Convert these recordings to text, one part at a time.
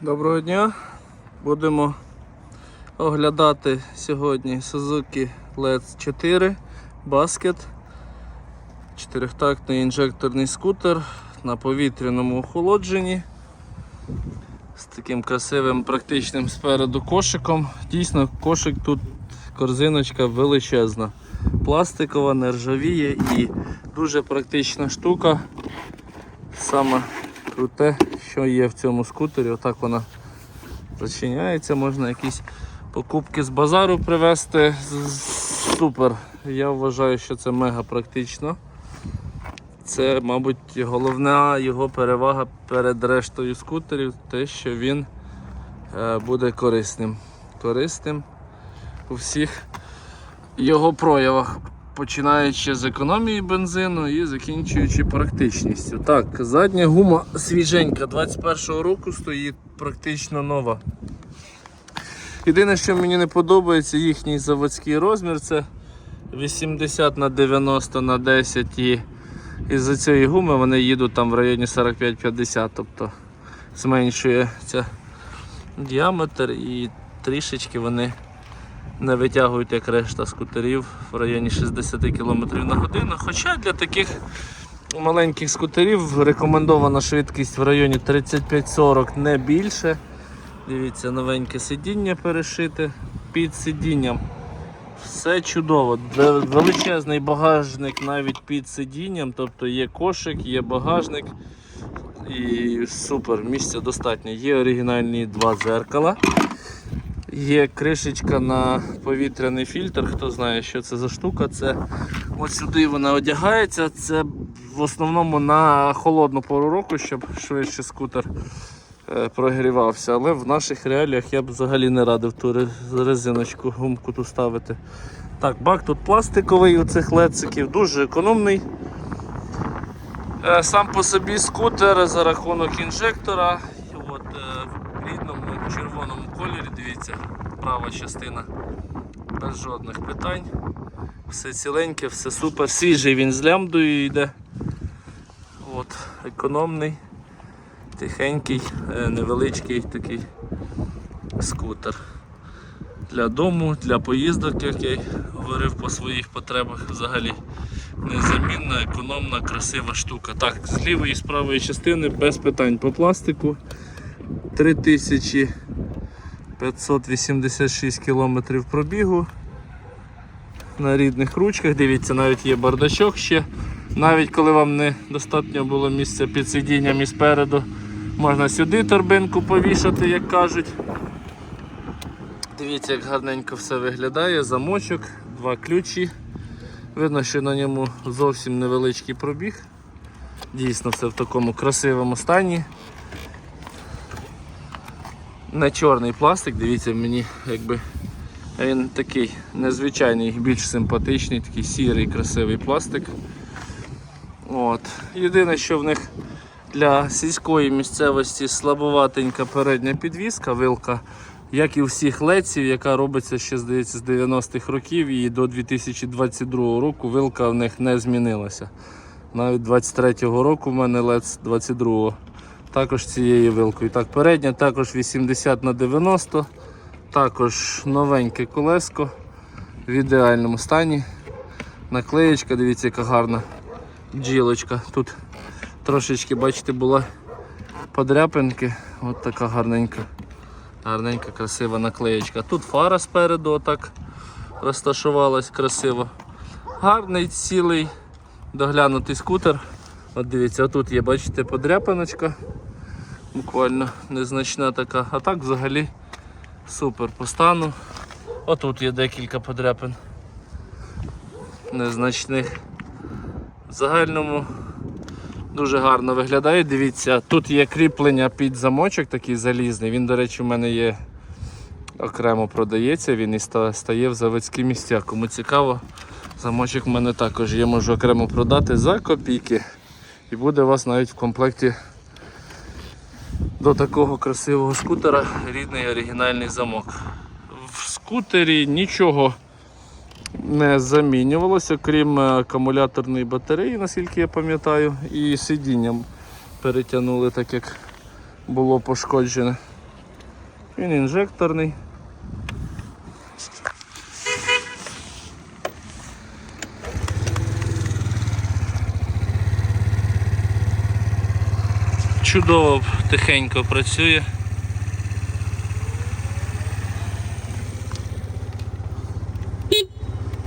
Доброго дня! Будемо оглядати сьогодні Suzuki LED 4 Basket. Чотирьохтактний інжекторний скутер на повітряному охолодженні з таким красивим практичним спереду кошиком. Дійсно, кошик тут корзиночка величезна. Пластикова, нержавіє і дуже практична штука. Саме круте, що є в цьому скутері. Отак вона зачиняється, можна якісь покупки з базару привезти. Супер. Я вважаю, що це мега практично. Це, мабуть, головна його перевага перед рештою скутерів, те, що він е, буде корисним. Корисним у всіх його проявах, починаючи з економії бензину і закінчуючи практичністю. Так, задня гума свіженька 21-го року стоїть практично нова. Єдине, що мені не подобається, їхній заводський розмір це 80 на 90 на 10 і із-за цієї гуми вони їдуть там в районі 45-50, тобто зменшується діаметр і трішечки вони не витягують як решта скутерів в районі 60 км на годину. Хоча для таких маленьких скутерів рекомендована швидкість в районі 35-40 не більше. Дивіться, новеньке сидіння перешите під сидінням. Все чудово. Величезний багажник навіть під сидінням, тобто є кошик, є багажник. І супер, місця достатньо. Є оригінальні два дзеркала. Є кришечка на повітряний фільтр. Хто знає, що це за штука. Це ось сюди вона одягається. Це в основному на холодну пору року, щоб швидше скутер е, прогрівався. Але в наших реаліях я б взагалі не радив ту резиночку, гумку ту ставити. Так, бак тут пластиковий у цих лециків, дуже економний. Е, Сам по собі скутер за рахунок інжектора. От, е, в рідному червоному кольорі, дивіться, права частина без жодних питань. Все ціленьке, все супер. Свіжий він з лямбдою йде. От, економний, тихенький, е, невеличкий такий скутер. Для дому, для поїздок, як я говорив по своїх потребах взагалі. Незамінна, економна, красива штука. Так, з лівої і з правої частини без питань по пластику. 3586 км пробігу. На рідних ручках, дивіться, навіть є бардачок ще. Навіть коли вам не достатньо було місця під сидінням і спереду, можна сюди торбинку повішати, як кажуть. Дивіться, як гарненько все виглядає, замочок, два ключі. Видно, що на ньому зовсім невеличкий пробіг. Дійсно, все в такому красивому стані. Не чорний пластик, дивіться, мені якби він такий незвичайний, більш симпатичний, такий сірий, красивий пластик. От. Єдине, що в них для сільської місцевості слабоватенька передня підвіска, вилка, як і у всіх леців, яка робиться ще здається з 90-х років і до 2022 року вилка в них не змінилася. Навіть 23-го року в мене лец 22-го. Також цією вилкою. Так, передня також 80 на 90 також новеньке колеско в ідеальному стані. Наклеєчка, дивіться, яка гарна бджілочка. Тут трошечки, бачите, була подряпинки. От така гарненька. Гарненька, красива наклеєчка. Тут фара спереду отак розташувалась красиво. Гарний цілий доглянутий скутер. От дивіться, отут є, бачите, подряпиночка. Буквально незначна така. А так взагалі супер по стану. Отут є декілька подряпин. Незначних. В загальному дуже гарно виглядає. Дивіться, тут є кріплення під замочок такий залізний. Він, до речі, у мене є окремо продається, він і стає в заводські місця. Кому цікаво, замочок в мене також є, можу окремо продати за копійки. І буде у вас навіть в комплекті до такого красивого скутера рідний оригінальний замок. В скутері нічого не замінювалося, крім е, акумуляторної батареї, наскільки я пам'ятаю, і сидінням перетягнули, так як було пошкоджене. Він інжекторний. Чудово тихенько працює.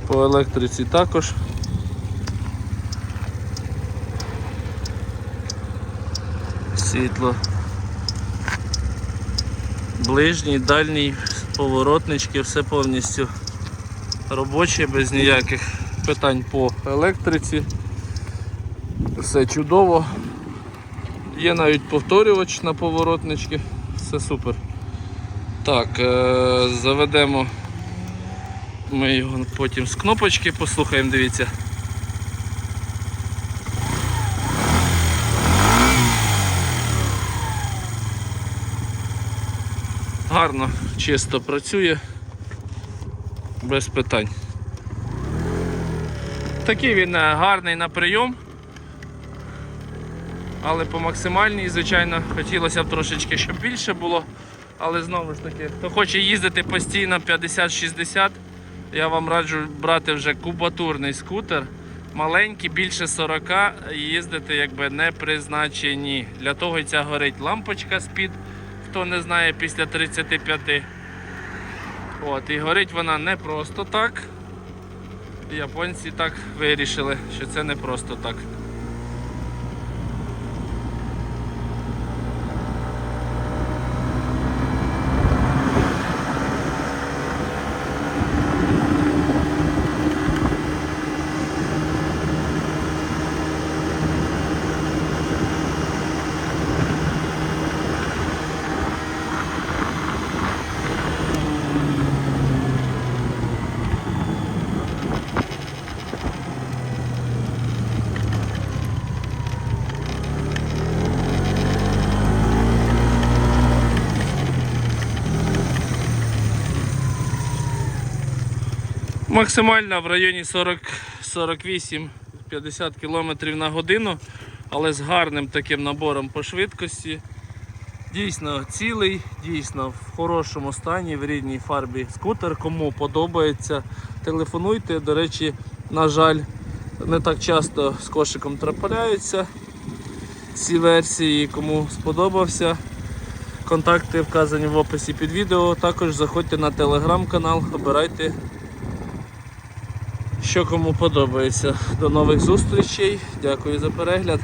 По електриці також. Світло. Ближній, дальній, поворотнички, все повністю робоче, без ніяких питань по електриці. Все чудово. Є навіть повторювач на поворотнички, все супер. Так, е- заведемо ми його потім з кнопочки, послухаємо, дивіться. Гарно, чисто працює, без питань. Такий він е, гарний на прийом, але по максимальній, звичайно, хотілося б трошечки, щоб більше було. Але знову ж таки, хто хоче їздити постійно 50-60, я вам раджу брати вже кубатурний скутер. Маленький, більше 40, їздити якби не призначені. Для того і ця горить лампочка спід, хто не знає, після 35. От, і горить вона не просто так. Японці так вирішили, що це не просто так. Максимальна в районі 40-48-50 км на годину, але з гарним таким набором по швидкості. Дійсно цілий, дійсно в хорошому стані, в рідній фарбі скутер. Кому подобається, телефонуйте. До речі, на жаль, не так часто з кошиком трапляються ці версії. Кому сподобався, контакти вказані в описі під відео. Також заходьте на телеграм-канал, обирайте що кому подобається. До нових зустрічей. Дякую за перегляд.